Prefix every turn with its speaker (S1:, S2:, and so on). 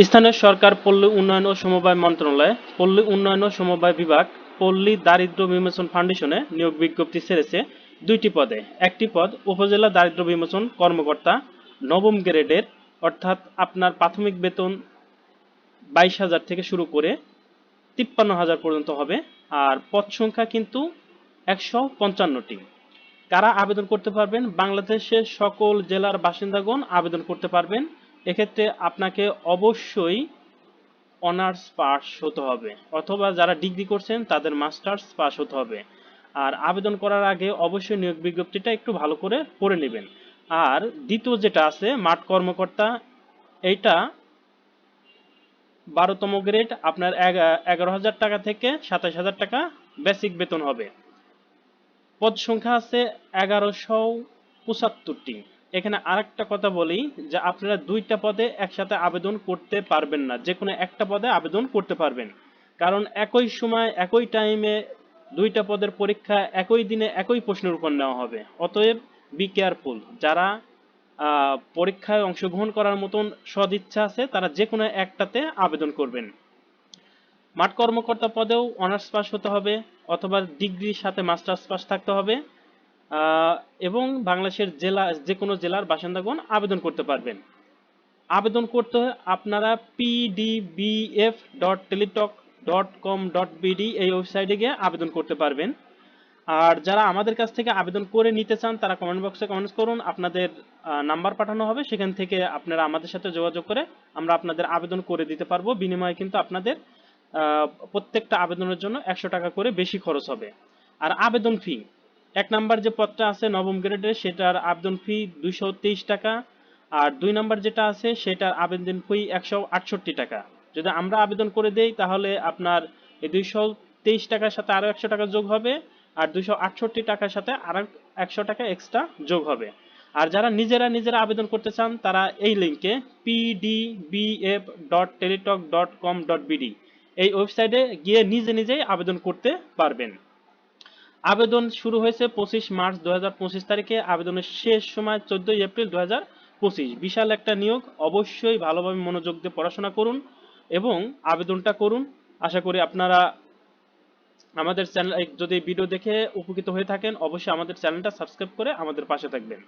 S1: স্থানীয় সরকার পল্লী উন্নয়ন ও সমবায় মন্ত্রণালয়, পল্লী উন্নয়ন ও সমবায় বিভাগ, পল্লী দারিদ্র্য বিমোচন ফাউন্ডেশনে নিয়োগ বিজ্ঞপ্তি ছেড়েছে দুইটি পদে। একটি পদ উপজেলা দারিদ্র্য বিমোচন কর্মকর্তা নবম গ্রেডের, অর্থাৎ আপনার প্রাথমিক বেতন বাইশ হাজার থেকে শুরু করে তিপ্পান্ন হাজার পর্যন্ত হবে, আর পদ সংখ্যা কিন্তু একশো পঞ্চান্নটি। কারা আবেদন করতে পারবেন? বাংলাদেশের সকল জেলার বাসিন্দাগণ আবেদন করতে পারবেন। এক্ষেত্রে আপনাকে অবশ্যই অনার্স পাস হতে হবে, অথবা যারা ডিগ্রি করছেন তাদের মাস্টার্স পাস হতে হবে। আর আবেদন করার আগে অবশ্যই নিয়োগ বিজ্ঞপ্তিটা একটু ভালো করে পড়ে নেবেন। আর দ্বিতীয় যেটা আছে, মাঠ কর্মকর্তা, এইটা বারোতম গ্রেড, আপনার এগা- এগারো হাজার টাকা থেকে সাতাশ হাজার টাকা বেসিক বেতন হবে। পদ সংখ্যা আছে এগারোশো পঁচাত্তরটি। এখানে আরেকটা কথা বলি যে আপনারা দুইটা পদে একসাথে আবেদন করতে পারবেন না। যে কোনো একটা পদে আবেদন করতে পারবেন। কারণ একই সময়, একই টাইমে দুইটা পদের পরীক্ষা একই দিনে একই প্রশ্নের উপর নেওয়া হবে। অতএব বি কেয়ারফুল যারা পরীক্ষায় অংশগ্রহণ করার মতন সদিচ্ছা আছে, তারা যে কোনো একটাতে আবেদন করবেন। মাঠ কর্মকর্তা পদেও অনার্স পাস হতে হবে অথবা ডিগ্রির সাথে মাস্টার্স পাস থাকতে হবে। এবং বাংলাদেশের জেলা যে কোনো জেলার বাসিন্দাগণ আবেদন করতে পারবেন। আবেদন করতে আপনারা PDBF dot Teletalk dot com dot BD এই ওয়েবসাইটে গিয়ে আবেদন করতে পারবেন। আর যারা আমাদের কাছ থেকে আবেদন করে নিতে চান, তারা কমেন্ট বক্সে কমেন্টস করুন। আপনাদের নাম্বার পাঠানো হবে। সেখান থেকে আপনারা আমাদের সাথে যোগাযোগ করে আমরা আপনাদের আবেদন করে দিতে পারব। বিনিময়ে কিন্তু আপনাদের প্রত্যেকটা আবেদনের জন্য একশো টাকা করে বেশি খরচ হবে। আর আবেদন ফি এক নাম্বার যে পদটা আছে নবম গ্রেডের সেটার আবেদন ফি দুইশো তেইশ টাকা, আর দুই নাম্বার যেটা আছে, সেটার আবেদন ফি একশো আটষট্টি টাকা। যদি আমরা আবেদন করে দেই, তাহলে আপনার এই দুইশো তেইশ টাকার সাথে আরও একশো টাকা যোগ হবে, আর দুইশো আটষট্টি টাকার সাথে আরও একশো টাকা এক্সট্রা যোগ হবে। আর যারা নিজেরা নিজেরা আবেদন করতে চান, তারা এই লিঙ্কে PDBF dot Teletalk dot com dot BD এই ওয়েবসাইটে গিয়ে নিজে নিজেই আবেদন করতে পারবেন। আবেদন শুরু হয়েছে পঁচিশ মার্চ দু তারিখে। আবেদনের শেষ সময় চোদ্দই এপ্রিল দু পঁচিশ। বিশাল একটা নিয়োগ। অবশ্যই ভালোভাবে মনোযোগ দিয়ে পড়াশোনা করুন এবং আবেদনটা করুন। আশা করি আপনারা আমাদের চ্যানেল যদি ভিডিও দেখে উপকৃত হয়ে থাকেন, অবশ্যই আমাদের চ্যানেলটা সাবস্ক্রাইব করে আমাদের পাশে থাকবেন।